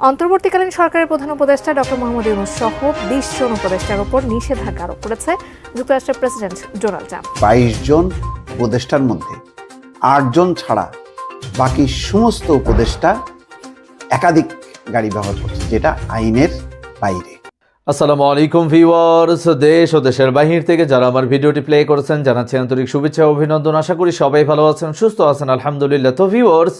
অন্তর্বর্তীকালীন সরকারের প্রধান উপদেষ্টা ডক্টর মোহাম্মদ ইউনুস সহ বিশ জন উপদেষ্টার উপর নিষেধাজ্ঞা আরোপ করেছে যুক্তরাষ্ট্রের প্রেসিডেন্ট ডোনাল্ড ট্রাম্প। বাইশ জন উপদেষ্টার মধ্যে আটজন ছাড়া বাকি সমস্ত উপদেষ্টা একাধিক গাড়ি ব্যবহার করছে যেটা আইনের বাইরে। আসসালামু আলাইকুম ভিউয়ার্স দেশ ও দেশের বাহির থেকে যারা আমার ভিডিওটি প্লে করেছেন জানাচ্ছি আন্তরিক শুভেচ্ছা অভিনন্দন। আশা করি সবাই ভালো আছেন সুস্থ আছেন আলহামদুলিল্লাহ। তো ভিউয়ার্স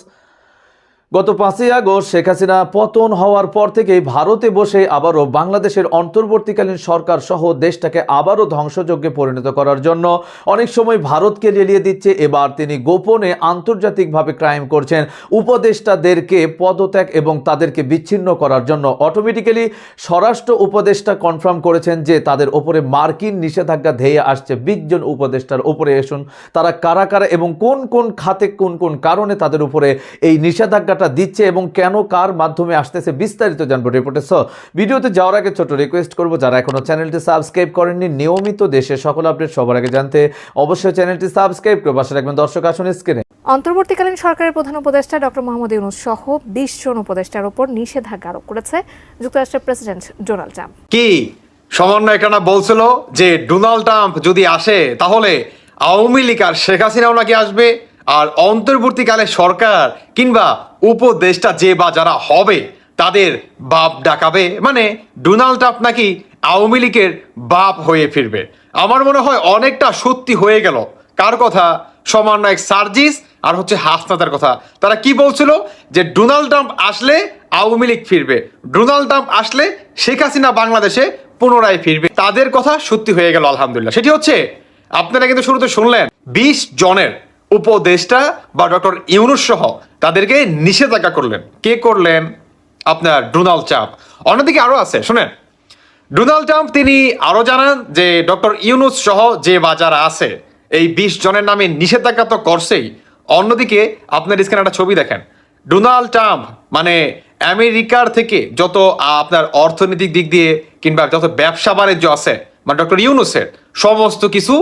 গত পাঁচই আগস্ট শেখ হাসিনা পতন হওয়ার পর থেকেই ভারতে বসে আবারও বাংলাদেশের অন্তর্বর্তীকালীন সরকার সহ দেশটাকে আবারও ধ্বংসযজ্ঞে পরিণত করার জন্য অনেক সময় ভারতকে লেলিয়ে দিচ্ছে। এবার তিনি গোপনে আন্তর্জাতিকভাবে ক্রাইম করছেন। উপদেষ্টাদেরকে পদত্যাগ এবং তাদেরকে বিচ্ছিন্ন করার জন্য। অটোমেটিক্যালি স্বরাষ্ট্র উপদেষ্টা কনফার্ম করেছেন যে তাদের ওপরে মার্কিন নিষেধাজ্ঞা ধেয়ে আসছে। বিশ জন উপদেষ্টার উপরে এসুন। তারা কারা কারা এবং কোন কোন খাতে কোন কোন কারণে তাদের উপরে এই নিষেধাজ্ঞাটা দিচ্ছে এবং কেন কার মাধ্যমে আসতেছে বিস্তারিত জানব রিপোর্টে সো ভিডিওতে যাওয়ার আগে ছোট রিকোয়েস্ট করব যারা এখনও চ্যানেলটি সাবস্ক্রাইব করেননি নিয়মিত দেশের সকল আপডেট সবার আগে জানতে অবশ্যই চ্যানেলটি সাবস্ক্রাইব করে পাশে রাখবেন দর্শক আসুন স্ক্রিনে অন্তর্বর্তীকালীন সরকারের প্রধান উপদেষ্টা ডক্টর মোহাম্মদ ইউনুস সহ বিশ জন উপদেষ্টার উপর নিষেধাজ্ঞা আরোপ করেছে যুক্তরাষ্ট্রের প্রেসিডেন্ট ডোনাল্ড ট্রাম্প। কি সমন্বয় একটানা বলছিল যে ডোনাল্ড ট্রাম্প যদি আসে তাহলে আওয়ামী লীগ আর শেখ হাসিনাও নাকি আসবে? আর অন্তর্বর্তীকালে সরকার কিংবা উপদেষ্টা যে বা যারা হবে, তাদের বাপ ডাকাবে মানে ডোনাল্ড ট্রাম্প নাকি আওয়ামী লীগের বাপ হয়ে ফিরবে। আমার মনে হয় অনেকটা সত্যি হয়ে গেল। কার কথা? সমন্বয়ক সার্জিস আর হচ্ছে হাসনাতার কথা। তারা কি বলছিল? যে ডোনাল্ড ট্রাম্প আসলে আওয়ামী লীগ ফিরবে। ডোনাল্ড ট্রাম্প আসলে শেখ হাসিনা বাংলাদেশে পুনরায় ফিরবে। তাদের কথা সত্যি হয়ে গেল, আলহামদুলিল্লাহ। সেটি হচ্ছে, আপনারা কিন্তু শুরুতে শুনলেন, বিশ জনের উপদেষ্টা বা ডক্টর ইউনুস সহ তাদেরকে নিষেধাজ্ঞা করলেন। কে করলেন? আপনার ডোনাল্ড ট্রাম্প। অন্যদিকে আরও আছে, শোনেন। ডোনাল্ড ট্রাম্প তিনি আরও জানান যে ডক্টর ইউনুস সহ যে বাজার আছে, এই বিশ জনের নামে নিষেধাজ্ঞা তো করছেই। অন্যদিকে আপনার স্ক্রিনে একটা ছবি দেখেন। ডোনাল্ড ট্রাম্প মানে আমেরিকার থেকে যত আপনার অর্থনৈতিক দিক দিয়ে কিংবা যত ব্যবসা বাণিজ্য আছে মানে ডক্টর ইউনুসের, সমস্ত কিছু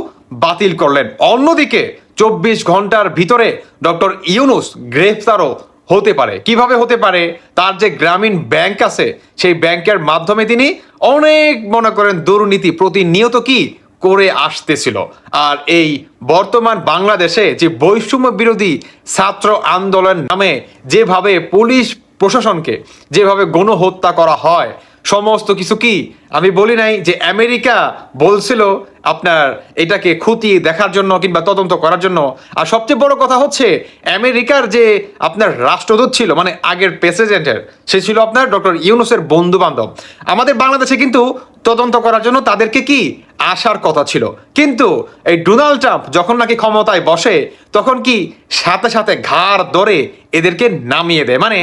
বাতিল করলেন। অন্যদিকে চব্বিশ ঘণ্টার ভিতরে ডক্টর ইউনুস গ্রেফতারও হতে পারে। কীভাবে হতে পারে? তার যে গ্রামীণ ব্যাংক আছে, সেই ব্যাংকের মাধ্যমে তিনি অনেক, মনে করেন, দুর্নীতি প্রতিনিয়ত কি করে আসতেছিল। আর এই বর্তমান বাংলাদেশে যে বৈষম্য বিরোধী ছাত্র আন্দোলন নামে যেভাবে পুলিশ প্রশাসনকে যেভাবে গণহত্যা করা হয় সমস্ত কিছু কি? আমি বলি নাই যে আমেরিকা বলছিল আপনার এটাকে খুঁটিয়ে দেখার জন্য কিংবা তদন্ত করার জন্য। আর সবচেয়ে বড় কথা হচ্ছে, আমেরিকার যে আপনার রাষ্ট্রদূত ছিল মানে আগের প্রেসিডেন্টের, সে ছিল আপনার ডক্টর ইউনুসের বন্ধু বান্ধব আমাদের বাংলাদেশে কিন্তু তদন্ত করার জন্য তাদেরকে কি? আসার কথা ছিল। কিন্তু এই ডোনাল্ড ট্রাম্প যখন নাকি ক্ষমতায় বসে, তখন কি সাথে সাথে ঘাড় ধরে এদেরকে নামিয়ে দেয়? মানে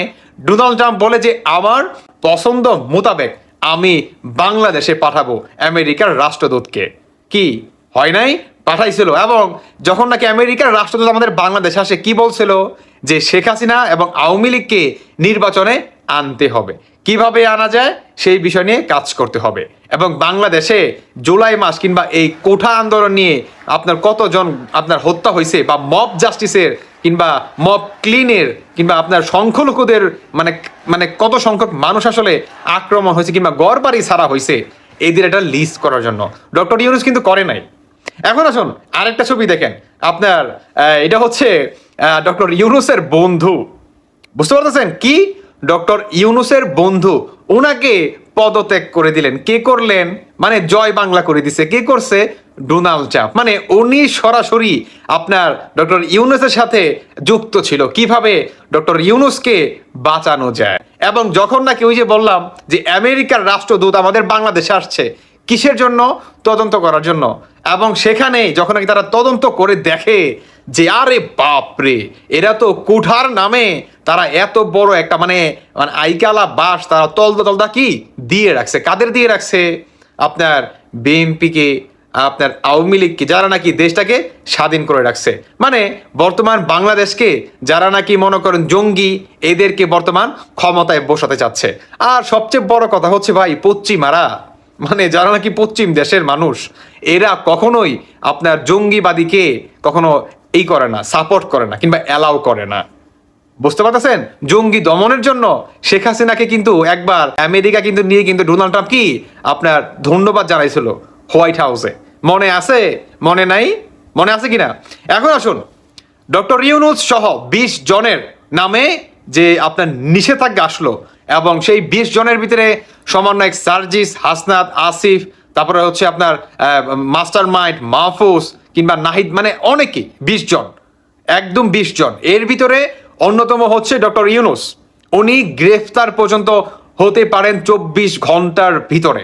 ডোনাল্ড ট্রাম্প বলে যে, আমার পছন্দ মোতাবেক আমি বাংলাদেশে পাঠাবো আমেরিকার রাষ্ট্রদূতকে। কি? হয় নাই? পাঠাইছিল। এবং যখন নাকি আমেরিকার রাষ্ট্রদূত আমাদের বাংলাদেশে আসে, কি বলছিল? যে শেখ হাসিনা এবং আওয়ামী লীগকে নির্বাচনে আনতে হবে। কীভাবে আনা যায়? সেই বিষয় নিয়ে কাজ করতে হবে। এবং বাংলাদেশে জুলাই মাস কিংবা এই কোঠা আন্দোলন নিয়ে আপনার কতজন আপনার হত্যা হয়েছে বা মব জাস্টিসের কিংবা মব ক্লিনের কিংবা আপনার সংখ্যালঘুদের মানে মানে কত সংখ্যক মানুষ আসলে আক্রমণ হয়েছে কিংবা গড় বাড়ি ছাড়া হয়েছে, এদের একটা লিস্ট করার জন্য। ডক্টর ইউনুস কিন্তু করে নাই। এখন আসুন, আরেকটা ছবি দেখেন। আপনার এটা হচ্ছে ডক্টর ইউনুসের বন্ধু। বুঝতে পারতেছেন কি? ডক্টর ইউনুসের বন্ধু। ওনাকে পদত্যাগ করে দিলেন। কে করলেন? মানে জয় বাংলা করে দিছে। কে করছে? Donald Trump. মানে উনি সরাসরি আপনার ডক্টর ইউনুসের সাথে যুক্ত ছিল। কীভাবে ডক্টর ইউনুসকে বাঁচানো যায়? এবং যখন নাকি ওই যে বললাম যে আমেরিকার রাষ্ট্রদূত আমাদের বাংলাদেশে আসছে, কিসের জন্য? তদন্ত করার জন্য। এবং সেখানে যখন নাকি তারা তদন্ত করে দেখে যে আরে বাপরে, এরা তো কুঠার নামে, তারা এত বড় একটা মানে মানে আইকালা বাস তারা তলদা তলদা কি? দিয়ে রাখছে। কাদের দিয়ে রাখছে? আপনার বিএনপিকে, আপনার আওয়ামী লীগকে, যারা নাকি দেশটাকে স্বাধীন করে রাখছে। মানে বর্তমান বাংলাদেশকে, যারা নাকি মনে করেন জঙ্গি, এদেরকে বর্তমান ক্ষমতায় বসাতে চাচ্ছে। আর সবচেয়ে বড় কথা হচ্ছে ভাই, পশ্চিমারা। মানে যারা নাকি পশ্চিম দেশের মানুষ, এরা কখনোই আপনার জঙ্গিবাদীকে কখনো এই করে না সাপোর্ট করে না, কিংবা অ্যালাউ করে না। বুঝতে পারতেছেন? জঙ্গি দমনের জন্য শেখ হাসিনাকে কিন্তু একবার আমেরিকা কিন্তু নিয়ে কিন্তু ডোনাল্ড ট্রাম্প কি আপনার ধন্যবাদ জানাইছিল হোয়াইট হাউসে। মনে আছে? মনে নাই? মনে আছে কিনা? এখন আসুন, ডক্টর ইউনুস সহ বিশ জনের নামে যে আপনার নিষেধাজ্ঞা আসলো এবং সেই বিশ জনের ভিতরে সমন্বয়ক সার্জিস, হাসনাত, আসিফ, তারপরে হচ্ছে আপনার মাস্টার মাইন্ড মাহফুজ কিংবা নাহিদ মানে অনেকেই, বিশ জন, একদম বিশ জন। এর ভিতরে অন্যতম হচ্ছে ডক্টর ইউনুস। উনি গ্রেফতার পর্যন্ত হতে পারেন চব্বিশ ঘণ্টার ভিতরে।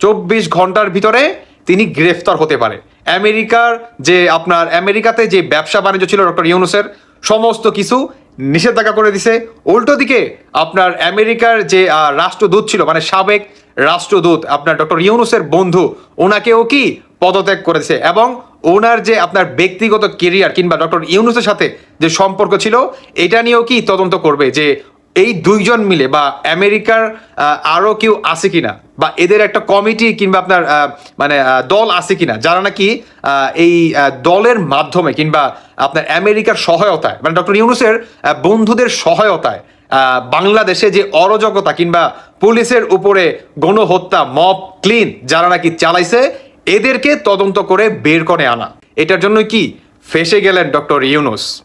চব্বিশ ঘণ্টার ভিতরে তিনি গ্রেফতার হতে পারে। আমেরিকার যে আপনার, আমেরিকাতে যে ব্যবসা বাণিজ্য ছিল ডক্টর ইউনুসের, সমস্ত কিছু নিষেধাজ্ঞা করে দিছে। উল্টো দিকে আপনার আমেরিকার যে রাষ্ট্রদূত ছিল মানে সাবেক রাষ্ট্রদূত আপনার ডক্টর ইউনুসের বন্ধু, ওনাকেও কি পদত্যাগ করেছে এবং ওনার যে আপনার ব্যক্তিগত কেরিয়ার কিংবা ডক্টর ইউনুসের সাথে যে সম্পর্ক ছিল, এটা নিয়েও কি তদন্ত করবে যে এই দুইজন মিলে বা আমেরিকার আরও কেউ আছে কিনা বা এদের একটা কমিটি কিংবা আপনার মানে দল আছে কিনা? যারা নাকি এই দলের মাধ্যমে কিংবা আপনার আমেরিকার সহায়তায় মানে ডক্টর ইউনুসের বন্ধুদের সহায়তায় বাংলাদেশে যে অরাজকতা কিংবা পুলিশের উপরে গণহত্যা, মব, ক্লিন যারা নাকি চালাইছে এদেরকে তদন্ত করে বের করে আনা। এটার জন্য কি ফেসে গেলেন ডক্টর ইউনুস?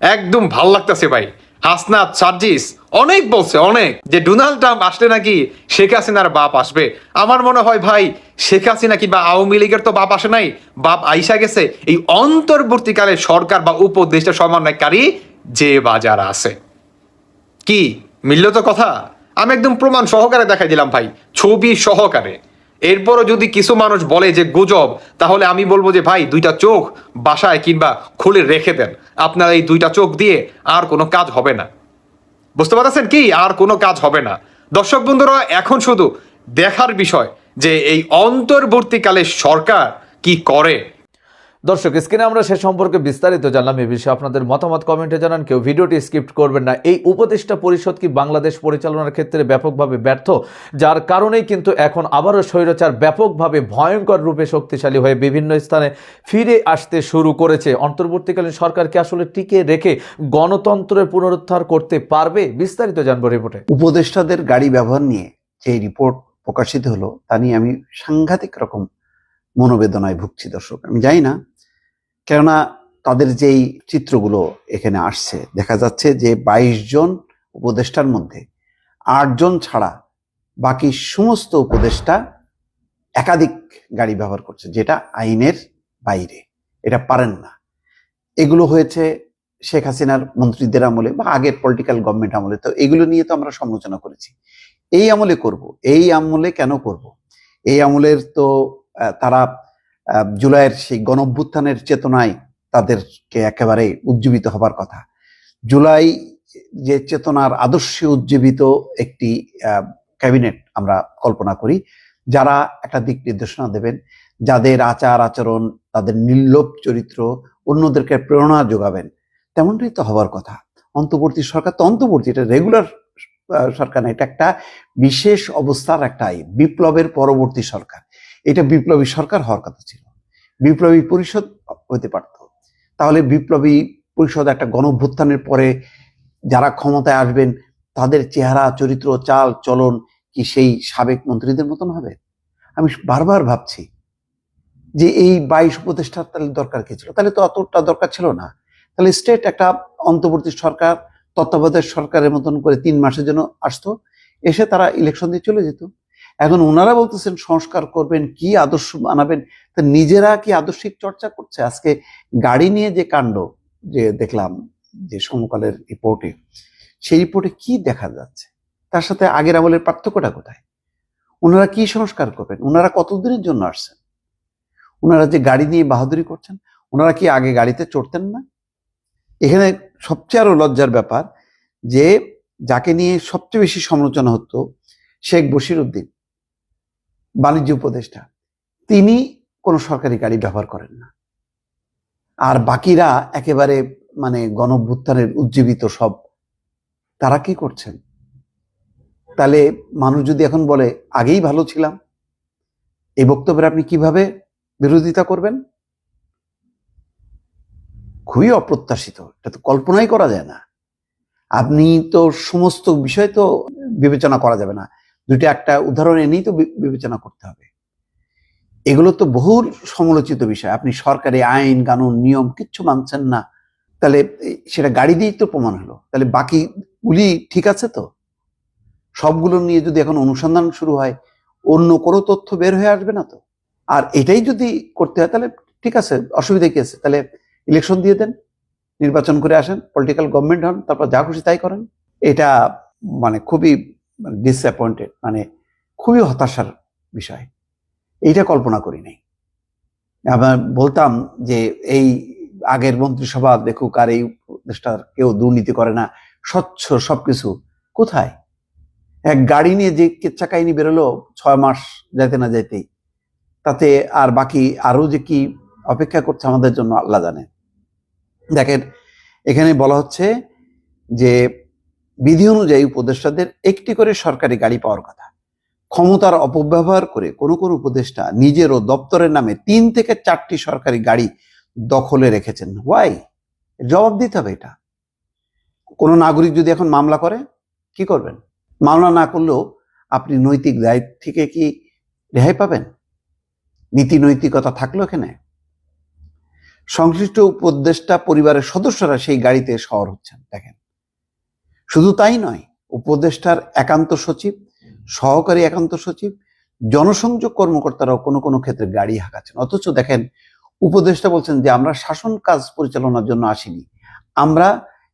একদম ভালো লাগতেছে ভাই। হাসনাত, সার্জিস, অনেক বলছে, অনেক। যে ডোনাল্ড ট্রাম্প আসলে নাকি শেখ হাসিনার বাপ আসবে। আমার মনে হয় ভাই, শেখ হাসিনা কিংবা আওয়ামী লীগের তো বাপ আসে নাই। বাপ আইসা গেছে। এই অন্তর্বর্তীকালে সরকার বা উপদেষ্টা সমন্বয়কারী যে বাজার আছে। কি, মিলল তো কথা? আমি একদম প্রমাণ সহকারে দেখাই দিলাম ভাই। ছবি সহকারে। এরপরও যদি কিছু মানুষ বলে যে গুজব, তাহলে আমি বলব যে, ভাই, দুইটা চোখ বাসায় কিংবা খুলে রেখে দেন। আপনার এই দুইটা চোখ দিয়ে আর কোনো কাজ হবে না। বুঝতে পারছেন কি? আর কোনো কাজ হবে না। দর্শক বন্ধুরা, এখন শুধু দেখার বিষয় যে, এই অন্তর্বর্তীকালে সরকার কি করে? দর্শক, স্ক্রিনে আমরা সে সম্পর্কে বিস্তারিত জানলাম। এ বিষয়ে আপনাদের মতামত কমেন্টে জানান। কেউ ভিডিওটি স্কিপ করবেন না। এই উপদেষ্টা পরিষদ কি বাংলাদেশ পরিচালনার ক্ষেত্রে ব্যাপকভাবে ব্যর্থ? যার কারণেই কিন্তু এখন আবারও স্বৈরচার ব্যাপকভাবে ভয়ঙ্কর রূপে শক্তিশালী হয়ে বিভিন্ন স্থানে ফিরে আসতে শুরু করেছে। অন্তর্বর্তীকালীন সরকারকে আসলে টিকে রেখে গণতন্ত্রের পুনরুদ্ধার করতে পারবে? বিস্তারিত জানব রিপোর্টে। উপদেষ্টাদের গাড়ি ব্যবহার নিয়ে যে রিপোর্ট প্রকাশিত হলো, তা নিয়ে আমি সাংঘাতিক রকম মনোবেদনায় ভুগছি দর্শক। আমি জানি না কেননা তাদের যেই চিত্রগুলো এখানে আসছে, দেখা যাচ্ছে যে বাইশ জন উপদেষ্টার মধ্যে আটজন ছাড়া বাকি সমস্ত উপদেষ্টা একাধিক গাড়ি ব্যবহার করছে, যেটা আইনের বাইরে। এটা পারেন না। এগুলো হয়েছে শেখ হাসিনার মন্ত্রীদের আমলে বা আগের পলিটিক্যাল গভর্নমেন্ট আমলে। তো এগুলো নিয়ে তো আমরা সমালোচনা করেছি। এই আমলে করব, এই আমলে কেন করব? এই আমলের তো তারা জুলাইয়ের সেই গণভ্যুত্থানের চেতনায় তাদেরকে একেবারে উজ্জীবিত হবার কথা। জুলাই যে চেতনার আদর্শে উজ্জীবিত একটি ক্যাবিনেট আমরা কল্পনা করি, যারা একটা দিক নির্দেশনা দেবেন, যাদের আচার আচরণ, তাদের নির্লোভ চরিত্র, অন্যদেরকে প্রেরণা যোগাবেন, তেমনটাই তো হওয়ার কথা। অন্তর্বর্তী সরকার তো অন্তর্বর্তী, এটা রেগুলার সরকার না, এটা একটা বিশেষ অবস্থার একটা বিপ্লবের পরবর্তী সরকার। এটা বিপ্লবী সরকার হওয়ার কথা ছিল। বিপ্লবী পরিষদ হতে পারত। তাহলে বিপ্লবী পরিষদ একটা গণভ্যুত্থানের পরে যারা ক্ষমতায় আসবেন, তাদের চেহারা, চরিত্র, চাল, চলন কি সেই সাবেক মন্ত্রীদের মতন হবে? আমি বারবার ভাবছি যে এই বাইশ উপদেষ্টার তাহলে দরকার কি ছিল? তাহলে তো অতটা দরকার ছিল না। তাহলে স্টেট একটা অন্তর্বর্তী সরকার, তত্ত্বাবধায়ক সরকারের মতন করে তিন মাসের জন্য আসতো, এসে তারা ইলেকশন দিয়ে চলে যেত। এখন ওনারা বলতেছেন, সংস্কার করবেন, কি আদর্শ বানাবেন? তা নিজেরা কি আদর্শিক চর্চা করছে? আজকে গাড়ি নিয়ে যে কাণ্ড যে দেখলাম, যে সমকালের রিপোর্টে, সেই রিপোর্টে কি দেখা যাচ্ছে? তার সাথে আগের আমলের পার্থক্যটা কোথায়? ওনারা কি সংস্কার করবেন? ওনারা কতদিনের জন্য আসছেন? ওনারা যে গাড়ি নিয়ে বাহাদুরি করছেন ওনারা কি আগে গাড়িতে চড়তেন না? এখানে সবচেয়ে আরও লজ্জার ব্যাপার যে, যাকে নিয়ে সবচেয়ে বেশি সমালোচনা হতো শেখ বশির উদ্দিন বাণিজ্য উপদেষ্টা, তিনি কোনো সরকারি গাড়ি ব্যবহার করেন না। আর বাকিরা একেবারে মানে গণভ্যুত্থানের উজ্জীবিত সব, তারা কি করছেন? তাহলে মানুষ যদি এখন বলে, আগেই ভালো ছিলাম এই বক্তব্যের আপনি কীভাবে বিরোধিতা করবেন? খুবই অপ্রত্যাশিত, এটা তো কল্পনাই করা যায় না। আপনি তো সমস্ত বিষয় তো বিবেচনা করা যাবে না। দুইটা একটা উদাহরণ এনেই তো বিবেচনা করতে হবে। এগুলো তো বহুল সমালোচিত বিষয়। আপনি সরকারি আইন, কানুন, নিয়ম কিচ্ছু মানছেন না। তাহলে সেটা গাড়ি দিয়েই তো প্রমাণ হলো। তাহলে বাকিগুলি ঠিক আছে তো? সবগুলো নিয়ে যদি এখন অনুসন্ধান শুরু হয়, অন্য কোনো তথ্য বের হয়ে আসবে না তো? আর এটাই যদি করতে হয়, তাহলে ঠিক আছে, অসুবিধা কি আছে? তাহলে ইলেকশন দিয়ে দেন, নির্বাচন করে আসেন পলিটিক্যাল গভর্নমেন্ট হন, তারপর যা খুশি তাই করেন। এটা মানে খুবই ডিসঅ্যাপয়েন্টেড মানে খুবই হতাশার বিষয়। এইটা কল্পনা করি নাই। আবার বলতাম যে এই আগের মন্ত্রিসভা দেখুক আর এই দেশটার কেউ দুর্নীতি করে না, স্বচ্ছ সবকিছু। কোথায়? এক গাড়ি নিয়ে যে কেচ্ছা কাহিনী বেরোলো ছয় মাস যাইতে না যাইতেই, তাতে আর বাকি আরও যে কি অপেক্ষা করছে আমাদের জন্য আল্লাহ জানে। দেখেন, এখানে বলা হচ্ছে যে বিধি অনুযায়ী উপদেষ্টাদের একটি করে সরকারি গাড়ি পাওয়ার কথা। ক্ষমতার অপব্যবহার করে কোনো কোনো উপদেষ্টা নিজের ও দপ্তরের নামে তিন থেকে চারটি সরকারি গাড়ি দখলে রেখেছেন। ওয়াই জবাব দিতে হবে এটা। কোনো নাগরিক যদি এখন মামলা করে, কি করবেন? মামলা না করলেও আপনি নৈতিক দায়িত্ব থেকে কি রেহাই পাবেন? নীতি নৈতিকতা থাকল এখানে। সংশ্লিষ্ট উপদেষ্টা পরিবারের সদস্যরা সেই গাড়িতে শহর হচ্ছেন, দেখেন। শুধু তাই নয়, উপদেষ্টার একান্ত সচিব, সহকারী একান্ত সচিব, জনসংযোগ কর্মকর্তারাও কোনো কোনো ক্ষেত্রে গাড়ি হাঁকাচ্ছেন। অথচ দেখেন, উপদেষ্টা বলছেন যে আমরা শাসন কাজ পরিচালনার জন্য আসিনি। আমরা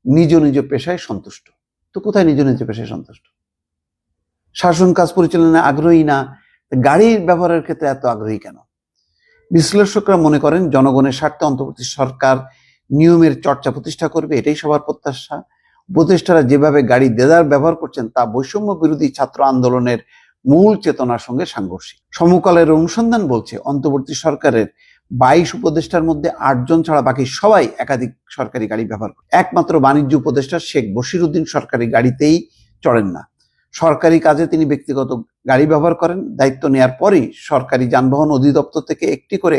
নিজ নিজ পেশায় সন্তুষ্ট। তো কোথায় নিজ নিজ পেশায় সন্তুষ্ট? শাসন কাজ পরিচালনায় আগ্রহী না? গাড়ির ব্যবহারের ক্ষেত্রে এত আগ্রহী কেন? বিশ্লেষকরা মনে করেন, জনগণের স্বার্থে অন্তর্বর্তী সরকার নিয়মের চর্চা প্রতিষ্ঠা করবে, এটাই সবার প্রত্যাশা। উপদেষ্টারা যেভাবে গাড়ি দেদার ব্যবহার করছেন, তা বৈষম্য বিরোধী ছাত্র আন্দোলনের মূল চেতনার সঙ্গে সাংঘর্ষিক। সমকালের অনুসন্ধান বলছে, অন্তর্বর্তী সরকারের বাইশ উপদেষ্টার মধ্যে আটজন ছাড়া বাকি সবাই একাধিক সরকারি গাড়ি ব্যবহার করে। একমাত্র বাণিজ্য উপদেষ্টা শেখ বশিরউদ্দিন সরকারি গাড়িতেই চড়েন না। সরকারি কাজে তিনি ব্যক্তিগত গাড়ি ব্যবহার করেন। দায়িত্ব নেয়ার পরই সরকারি যানবাহন অধিদপ্তর থেকে একটি করে